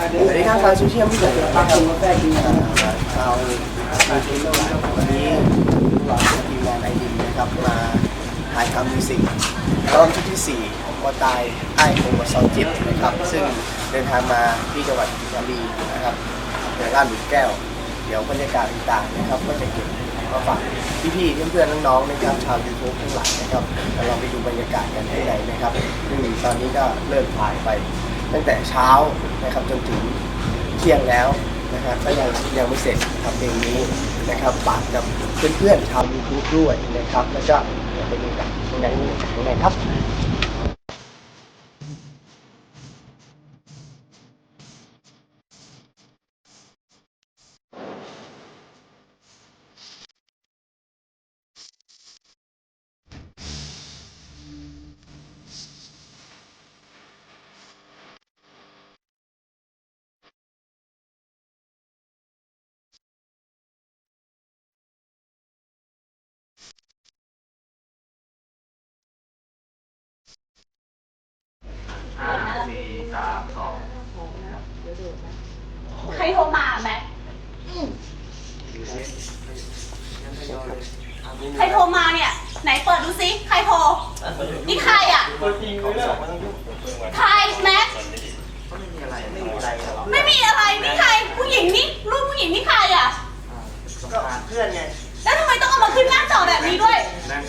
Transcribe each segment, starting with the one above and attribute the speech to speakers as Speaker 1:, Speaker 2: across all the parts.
Speaker 1: สวัสดีครับชาวโซเชียลมีเดียนะครับชาวชาเทโลวันนี้เราทีมงานไอดีนะครับมาถ่ายทำมิวสิกรอบที่ที่สี่ของกอตายไอ้โอมาซอนจิปนะครับ ซึ่งเดินทางมาที่จังหวัดกาฬีนะครับอำเภอลาดหลุมแก้ว เดี๋ยวบรรยากาศต่างๆนะครับก็จะเก็บมาฝากพี่ๆเพื่อนๆน้องๆนะครับชาวยูทูบทั้งหลายนะครับแล้วเราไปดูบรรยากาศกันข้างในนะครับซึ่งตอนนี้ก็เริ่มถ่ายไป ตั้งแต่เช้านะครับจนถึงเที่ยงแล้วนะครับก็ยังยังไม่เสร็จนะครับเพลงนี้นะครับฝากกับเพื่อนๆชาวยูทูบด้วยนะครับ แล้วก็เดี๋ยวไปดูกันข้างไรครับ งในครับ
Speaker 2: ใครโทรมาแม็กใครโทรมาเนี่ย ไหนเปิดดูซิใครโทร นี่ใครอะใครแม็กไม่มีอะไรนี่ใครผู้หญิงนี่รูปผู้หญิงนี่ใครอะ
Speaker 1: ก็เพื่อนไง
Speaker 2: แล้วทำไมต้องเอามาขึ้นหน้าจอแบบนี้ด้วย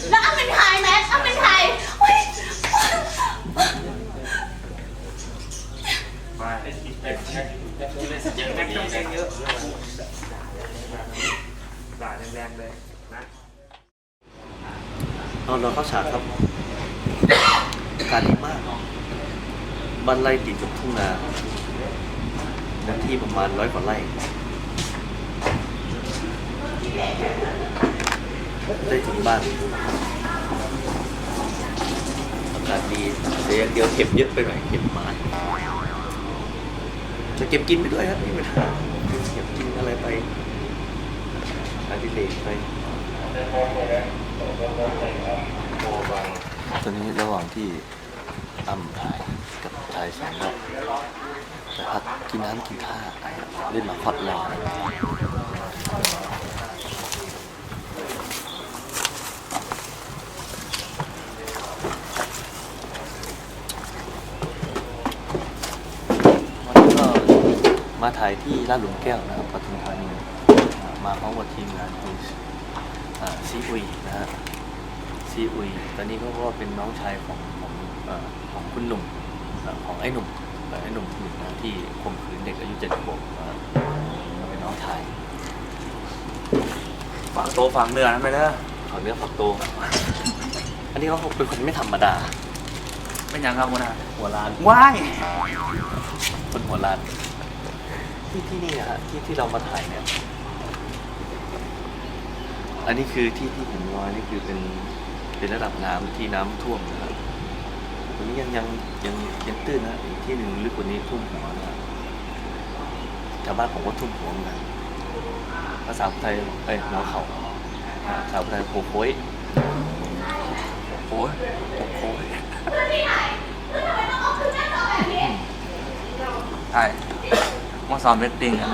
Speaker 2: แล้วอ้ำเป็นใครแม็กอ้ำเป็นใครเฮ้ย
Speaker 3: ตอนเราเข้าฉากครับอากาศดีมากบ้านไร่ติดกับทุ่งนาเนื้อที่ประมาณร้อยกว่าไร่ได้ถึงบ้านอากาศดีแต่อย่างเดียวเก็บเยอะไปหน่อยเก็บมาจะเก็บกินไปด้วยครับนี่เป็นเก็บกินอะไรไปอาดิเรกไปตอนนี้ระหว่างที่อ้มถ่ายกับชายสองเราจะพักกินน้ำกินท่าเล่นมาพอดรอวันนี้ก็ มาถ่ายที่ลาดหลุมแก้วนะครับปทุมธานีมาพร้อมกับทีมงานคืออ่าซีอุยนะฮะซีอุย ตอนนี้เขาก็เป็นน้องชายของของเอ่อของคุณหนุ่มเอ่อของไอ้หนุ่มเอ่อไอ้หนุ่มหนุ่มนะที่ข่มขืนเด็กอายุเจ็ดขวบนะครับเป็นน้องชาย
Speaker 4: ฝังโตฝังเนื้อนะไม่ได้อ
Speaker 3: เขาเนื้อฝักโต อันนี้เขาเป็นคนไม่ธรรมดา
Speaker 4: เป็นหยังครับคุณอา
Speaker 3: หัวล้าน
Speaker 4: ว้าย
Speaker 3: คนหัวล้าน ที่ที่นี่อะฮะที่ที่เรามาถ่ายเนี่ย อันนี้คือที่ที่ผมว่านี่คือเป็นเป็นระดับน้ำที่น้ำท่วมนะครับตรงนี้ยังยังยังยังตื้นนะอีกที่หนึ่งลึกกว่านี้ท่วมหัวนะครับชาวบ้านผมก็ท่วมหัวเหมือนกันภาษาไทยเอ้ยหัวเขาอ่าภาษาไทยโคโค้ย
Speaker 4: โอ้ยโอ้ยใช่ มาสอมเวทติ้งนะ